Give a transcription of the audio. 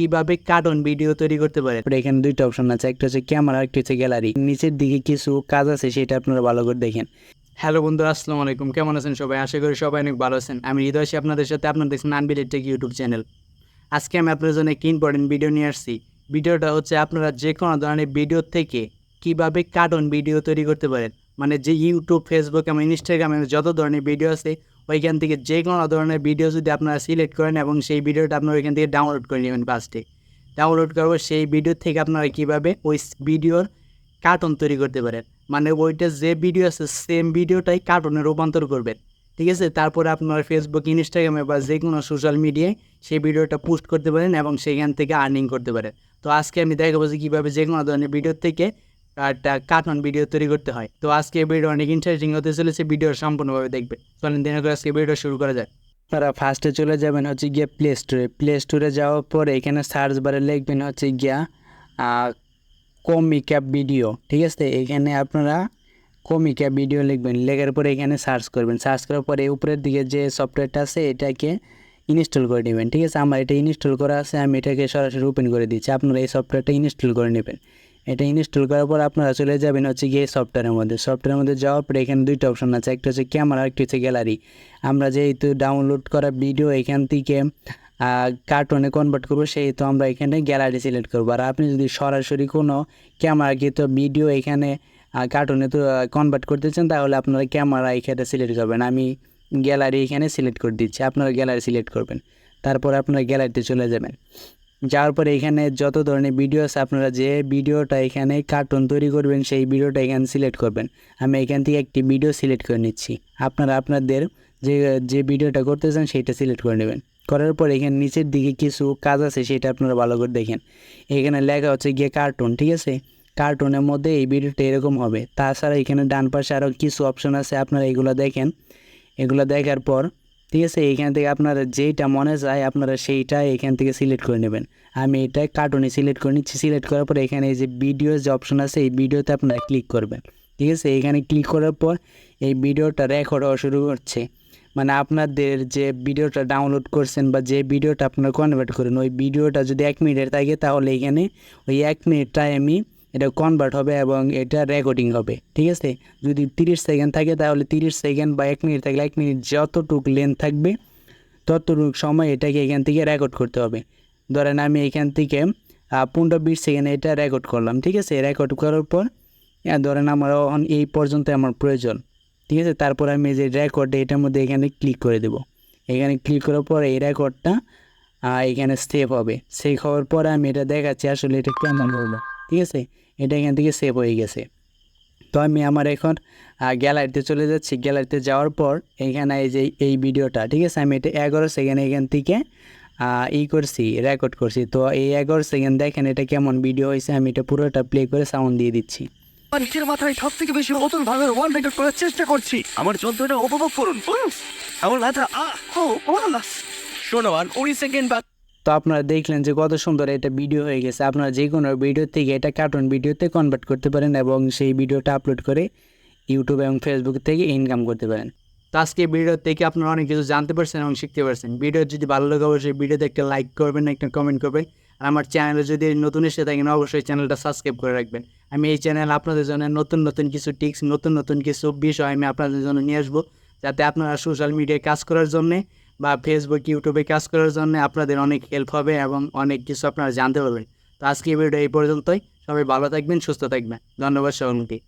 কীভাবে cartoon video তৈরি করতে পারেন এখানে দুইটা অপশন আছে, একটা হচ্ছে ক্যামেরা, একটা হচ্ছে গ্যালারি। নিচের দিকে কিছু কাজ আছে, সেটা আপনারা ভালো করে দেখেন। হ্যালো বন্ধুরা আসসালামু আলাইকুম। কেমন আছেন সবাই? আশা করি সবাই অনেক ভালো আছেন। আমি হৃদয় আপনাদের সাথে আপনার দেখছেন আনবিলেট টেক ইউটিউব চ্যানেল আজকে আমি আপনাদের জন্য একটি ইম্পর্টেন্ট ভিডিও নিয়ে আসছি। ভিডিওটা হচ্ছে আপনারা যে কোনো ধরনের ভিডিও থেকে কীভাবে কার্টুন ভিডিও তৈরি করতে পারেন। মানে যে ইউটিউব ফেসবুক এবং ইনস্টাগ্রামে যত ধরনের ভিডিও আছে ওইখান থেকে যে কোনো ধরনের ভিডিও যদি আপনারা সিলেক্ট করেন এবং সেই ভিডিওটা আপনারা ওইখান থেকে ডাউনলোড করে নেবেন ফার্স্টে ডাউনলোড করব সেই ভিডিও থেকে আপনারা কীভাবে ওই ভিডিওর কার্টুন তৈরি করতে পারেন? মানে ওইটা যে ভিডিও আছে সেম ভিডিওটাই কার্টুনে রূপান্তর করবেন। ঠিক আছে? তারপরে আপনার ফেসবুক ইনস্টাগ্রামে বা যে কোনো সোশ্যাল মিডিয়ায় সেই ভিডিওটা পোস্ট করতে পারেন এবং সেখান থেকে আর্নিং করতে পারেন। তো আজকে আমি দেখাবো যে কীভাবে যে কোনো ধরনের ভিডিও থেকে একটা কার্টুন ভিডিও তৈরি করতে হয়। তো আজকে ভিডিও অনেক ইন্টারেস্টিং হতে চলেছে ভিডিও সম্পূর্ণভাবে দেখবে। চলেন দিনে করে আজকে ভিডিও শুরু করা যায় আপনারা ফার্স্টে চলে যাবেন হচ্ছে গিয়ে প্লে স্টোরে প্লে স্টোরে যাওয়ার পরে এখানে সার্চ বারে লিখবেন হচ্ছে গিয়া কমিক্যাপ ভিডিও ঠিক আছে? এখানে আপনারা কমিক্যাপ ভিডিও লিখবেন। লেখার পরে এখানে সার্চ করবেন। সার্চ করার পরে উপরের দিকে যে সফটওয়্যারটা আছে, এটাকে ইনস্টল করে নেবেন। ঠিক আছে? আমার এটা ইনস্টল করা আছে, আমি এটাকে সরাসরি ওপেন করে দিচ্ছি। আপনারা এই সফটওয়্যারটা ইনস্টল করে নেবেন। এটা ইনস্টল করার পর আপনারা চলে যাবেন হচ্ছে গিয়ে সফটওয়্যারের মধ্যে। সফটওয়্যারের মধ্যে যাওয়ার পরে এখানে দুইটা অপশন আছে। একটা হচ্ছে ক্যামেরা একটা হচ্ছে গ্যালারি আমরা যেহেতু ডাউনলোড করা ভিডিও এখান থেকে কার্টুনে কনভার্ট করব, সেহেতু আমরা এখানে গ্যালারি সিলেক্ট করব। আর আপনি যদি সরাসরি কোনো ক্যামেরাকৃত ভিডিও এখানে কার্টুনে তো কনভার্ট করতে চান, তাহলে আপনারা ক্যামেরা এখানে সিলেক্ট করবেন। আমি গ্যালারি এখানে সিলেক্ট করে দিচ্ছি। আপনারা গ্যালারি সিলেক্ট করবেন। তারপর আপনারা গ্যালারিতে চলে যাবেন। যাওয়ার পরে এখানে যত ধরনের ভিডিও আছে, আপনারা যে ভিডিওটা এখানে কার্টুন তৈরি করবেন, সেই ভিডিওটা এখানে সিলেক্ট করবেন। আমি এখান থেকে একটি ভিডিও সিলেক্ট করে নিচ্ছি। আপনারা আপনাদের যে যে ভিডিওটা করতে চান সেইটা সিলেক্ট করে নেবেন। করার পর এখানে নিচের দিকে কিছু কাজ আছে, সেটা আপনারা ভালো করে দেখেন। এখানে লেখা হচ্ছে গিয়ে কার্টুন ঠিক আছে? কার্টুনের মধ্যে এই ভিডিওটা এরকম হবে। তাছাড়া এখানে ডান পাশে আরও কিছু অপশন আছে, আপনারা এগুলো দেখেন। এগুলো দেখার পর ঠিক আছে এইখান থেকে আপনারা যেইটা মনে যায় আপনারা সেইটা এখান থেকে সিলেক্ট করে নেবেন। আমি এটা কার্টুনে সিলেক্ট করে নিচ্ছি। সিলেক্ট করার পর এখানে এই যে ভিডিও যে অপশন আছে, এই ভিডিওতে আপনারা ক্লিক করবেন। ঠিক আছে, এখানে ক্লিক করার পর এই ভিডিওটা রেকর্ড হওয়া শুরু করছে। মানে আপনাদের যে ভিডিওটা ডাউনলোড করছেন বা যে ভিডিওটা আপনারা কনভার্ট করেন, ওই ভিডিওটা যদি এক মিনিটের থাকে, তাহলে এখানে ওই এক মিনিট টাইমই এটা কনভার্ট হবে এবং এটা রেকর্ডিং হবে, ঠিক আছে? যদি তিরিশ সেকেন্ড থাকে তাহলে তিরিশ সেকেন্ড বা এক মিনিট থাকলে এক মিনিট যতটুকু লেন্থ থাকবে, ততটুকু সময় এটাকে এখান থেকে রেকর্ড করতে হবে। ধরেন আমি এখান থেকে পনেরো বিশ সেকেন্ড এটা রেকর্ড করলাম, ঠিক আছে? রেকর্ড করার পর ধরেন আমার এই পর্যন্ত আমার প্রয়োজন, ঠিক আছে? তারপর আমি যে রেকর্ড এটার মধ্যে এখানে ক্লিক করে দেব। এখানে ক্লিক করার পর এই রেকর্ডটা এখানে সেভ হবে। সেভ হওয়ার পরে আমি এটা দেখাচ্ছি আসলে এটা কেমন হলো। ঠিক আছে? এটা এখান থেকে সেভ হয়ে গেছে। তো আমি আমার এখন গ্যালারিতে চলে যাচ্ছি। গ্যালারিতে যাওয়ার পর এখানে এই যে এই ভিডিওটা ঠিক আছে? আমি এটা এগারো সেকেন্ড এখান থেকে ই করছি রেকর্ড করছি। তো এই এগারো সেকেন্ড দেখেন এটা কেমন ভিডিও হয়েছে। আমি এটা পুরোটা প্লে করে সাউন্ড দিয়ে দিচ্ছি। মাথায় বেশি ওয়ান করার চেষ্টা করছি। আমার উপভোগ আহ, শোনো আর সেকেন্ড বা তো আপনারা দেখলেন যে কত সুন্দর এটা ভিডিও হয়ে গেছে। আপনারা যে কোনো ভিডিও থেকে এটা কার্টুন ভিডিওতে কনভার্ট করতে পারেন এবং সেই ভিডিওটা আপলোড করে ইউটিউব এবং ফেসবুক থেকে ইনকাম করতে পারেন। তো আজকে ভিডিও থেকে আপনারা অনেক কিছু জানতে পারছেন এবং শিখতে পারছেন। ভিডিও যদি ভালো লাগে অবশ্যই ভিডিওতে একটা লাইক করবেন, একটা কমেন্ট করবেন। আর আমার চ্যানেলে যদি নতুন এসে থাকেন, অবশ্যই চ্যানেলটা সাবস্ক্রাইব করে রাখবেন। আমি এই চ্যানেল আপনাদের জন্য নতুন নতুন কিছু টিপস নতুন নতুন কিছু বিষয় আমি আপনাদের জন্য নিয়ে আসব, যাতে আপনারা সোশ্যাল মিডিয়ায় কাজ করার জন্যে বা ফেসবুক ইউটিউবে কাজ করার জন্য আপনাদের অনেক হেল্প হবে এবং অনেক কিছু আপনারা জানতে পারবেন। তো আজকে এই ভিডিও এই পর্যন্তই। সবাই ভালো থাকবেন, সুস্থ থাকবেন। ধন্যবাদ সকলকে।